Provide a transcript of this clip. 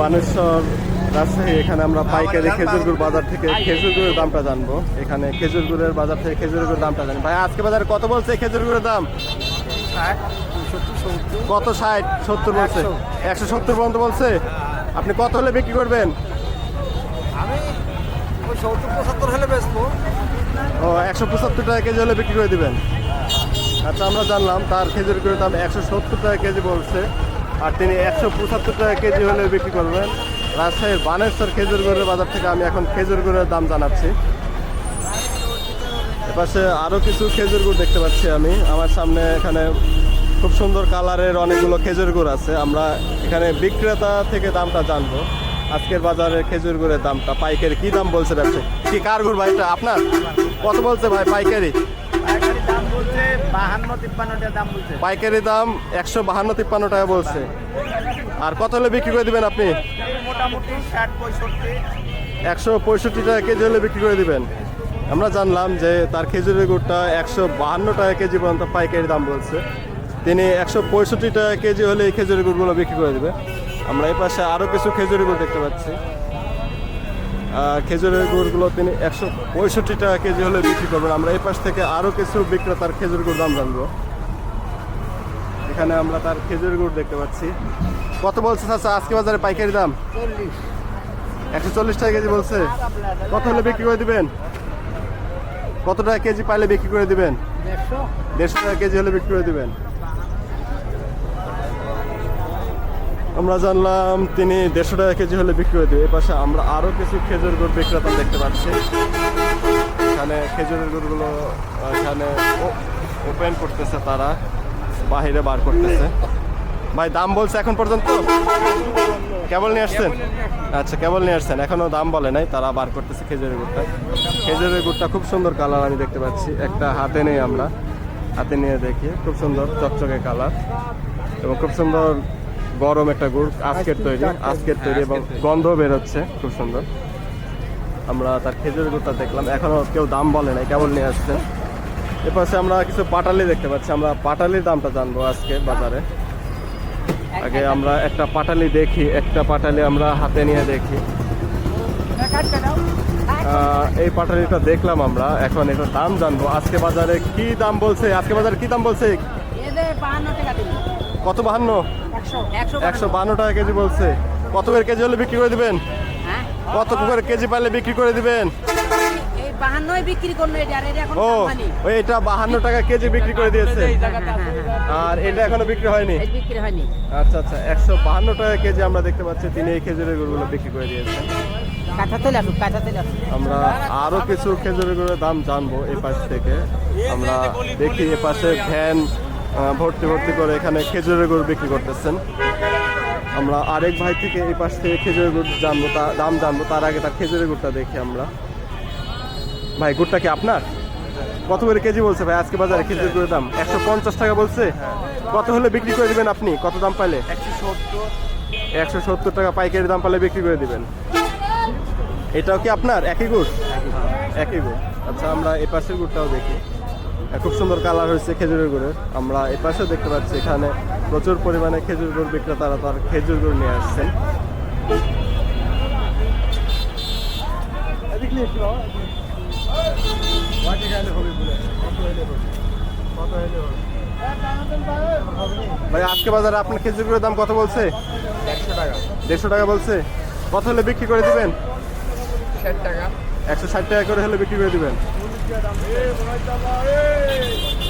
বানেশ্বর রাজশাহী এখানে আমরা পাইকারি খেজুর গুড় বাজার থেকে খেজুর গুড়ের দামটা জানব। এখানে খেজুর গুড়ের বাজার থেকে খেজুর গুড়ের দামটা জানি। ভাই আজকে বাজারে কত বলছে খেজুর গুড়ের দাম? কত ষাট? সত্তর বলছে। একশো সত্তর পর্যন্ত বলছে? আপনি কত হলে বিক্রি করবেন? আমি সত্তর পঁচাত্তর হলে বেচবো। ও একশো পঁচাত্তর টাকা কেজি হলে বিক্রি করে দিবেন। আচ্ছা আমরা জানলাম তার খেজুর গুড়ের দাম একশো সত্তর টাকা কেজি বলছে। আর তিনি একশো পঁচাত্তর টাকা কেজি হলে বিক্রি করবেন। রাজশাহীর বানেশ্বর খেজুর গুড়ের বাজার থেকে আমি এখন খেজুর গুড়ের দাম জানাচ্ছি। এপাশে আরও কিছু খেজুর গুড় দেখতে পাচ্ছি আমি। আমার সামনে এখানে খুব সুন্দর কালারের অনেকগুলো খেজুর গুড় আছে। আমরা এখানে বিক্রেতা থেকে দামটা জানব। আজকের বাজারে খেজুর গুড়ের দামটা, পাইকারি কি দাম বলছে ব্যবসা কি কার গুড় ভাই আপনার? কত বলছে ভাই পাইকারি? বলছে বাহান্ন তিপ্পান্ন টাকা দাম বলছে। পাইকারি দাম একশো বাহান্ন তিপ্পান্ন টাকা বলছে। আর কত হলে বিক্রি করে দিবেন আপনি? মোটামুটি ষাট পঁয়ষট্টি। একশো পঁয়ষট্টি টাকা কেজি হলে বিক্রি করে দিবেন। আমরা জানলাম যে তার খেজুরের গুড়টা একশো বাহান্ন টাকা কেজি পর্যন্ত পাইকারি দাম বলছে। তিনি একশো পঁয়ষট্টি টাকা কেজি হলে এই খেজুরের গুড়গুলো বিক্রি করে দেবে। আমরা এই পাশে আরও কিছু খেজুরের গুড় দেখতে পাচ্ছি। খেজুরের গুড়গুলো তিনি একশো পঁয়ষট্টি টাকা কেজি হলে বিক্রি করবেন। আমরা এই পাশ থেকে আরও কিছু বিক্রেতার খেজুর গুড় দাম জানব। এখানে আমরা তার খেজুর গুড় দেখতে পাচ্ছি। কত বলছে চাচা? আজকে বাজারে পাইকারি দাম? একশো চল্লিশ টাকা কেজি বলছে। কত হলে বিক্রি করে দিবেন? কত টাকা কেজি পাইলে বিক্রি করে দিবেন? দেড়শো। দেড়শো টাকা কেজি হলে বিক্রি করে দিবেন। আমরা জানলাম তিনি দেড়শো টাকা কেজি হলে বিক্রি করে দেবে। পাশে আমরা আরও কিছু খেজুর গুড় বিক্রেতা দেখতে পাচ্ছি। এখানে খেজুরের গুড়গুলো, এখানে ওপেন করতেছে তারা, বাহিরে বার করতেছে। ভাই, দাম বলছে এখন পর্যন্ত? কেবল নিয়ে আসছেন? আচ্ছা কেবল নিয়ে আসছেন। এখনও দাম বলে নাই, তারা বার করতেছে খেজুরের গুড়টা। খেজুরের গুড়টা খুব সুন্দর কালার আমি দেখতে পাচ্ছি। একটা হাতে নেই আমরা। হাতে নিয়ে দেখি, খুব সুন্দর, চকচকে কালার এবং খুব সুন্দর গরম একটা গুড় আজকের তৈরি আজকের তৈরি এবং গন্ধ বেরোচ্ছে খুব সুন্দর। আমরা তার খেজুরের গুড়টা দেখলাম এখনও কেউ দাম বলে নাই কেবল নিয়ে আসছেন এপাশে আমরা কিছু পাটালি দেখতে পাচ্ছি আমরা পাটালির দামটা জানব আজকে বাজারে। আগে আমরা একটা পাটালি দেখি একটা পাটালি আমরা হাতে নিয়ে দেখি। এই পাটালিটা দেখলাম আমরা এখন এটা দাম জানব। আজকে বাজারে কি দাম বলছে? আজকে বাজারে কি দাম বলছে? কত বাহান্ন? একশো বাহান্ন। টাকা কেজি বলছে। কত করে কেজি হলে বিক্রি করে দিবেন? হ্যাঁ? কত করে কেজি পাইলে বিক্রি করে দিবেন? ও এটা বাহান্ন টাকা কেজি বিক্রি করে দিয়েছে। আর এটা এখনও বিক্রি হয়নি? আচ্ছা আচ্ছা একশো বাহান্ন টাকা কেজি আমরা দেখতে পাচ্ছি। তিনি এই খেজুরের গুড়গুলো বিক্রি করে দিয়েছেন। আমরা আরও কিছু খেজুরের গুড়ের দাম জানব এই পাশ থেকে। আমরা দেখি এ পাশে ভ্যান ভর্তি ভর্তি করে এখানে খেজুরের গুড় বিক্রি করতেছেন। আমরা আরেক ভাই থেকে এই পাশ থেকে খেজুরের গুড় জানব দাম জানব, তার আগে তার খেজুরের গুড়টা দেখি আমরা। ভাই, গুড়টা কি আপনার? কত করে কেজি বলছে ভাই? আজকে বাজারে খেজুর গুড়ের দাম। একশো পঞ্চাশ টাকা বলছে? কত হলে বিক্রি করে দিবেন আপনি? কত দাম পাইলে? একশো সত্তর টাকা পাইকারি দাম পালে বিক্রি করে দিবেন। এটাও কি আপনার? একই গুড়? একই গুড়। আচ্ছা আমরা এই পাশের গুড়টাও দেখি। খুব সুন্দর কালার হয়েছে খেজুরের গুড়ের। আমরা এই পাশেও দেখতে পাচ্ছি এখানে প্রচুর পরিমাণে খেজুর গুড় বিক্রেতারা তার খেজুর গুড় নিয়ে আসছেন। ভাই আজকে বাজারে আপনার খেজুর গুড়ের দাম কত বলছে? দেড়শো টাকা বলছে। কত হলে বিক্রি করে দিবেন? ষাট টাকা। একশো ষাট টাকা করে হলে বিক্রি করে দিবেন। Türkiye'den. Ey Murat Allah ey.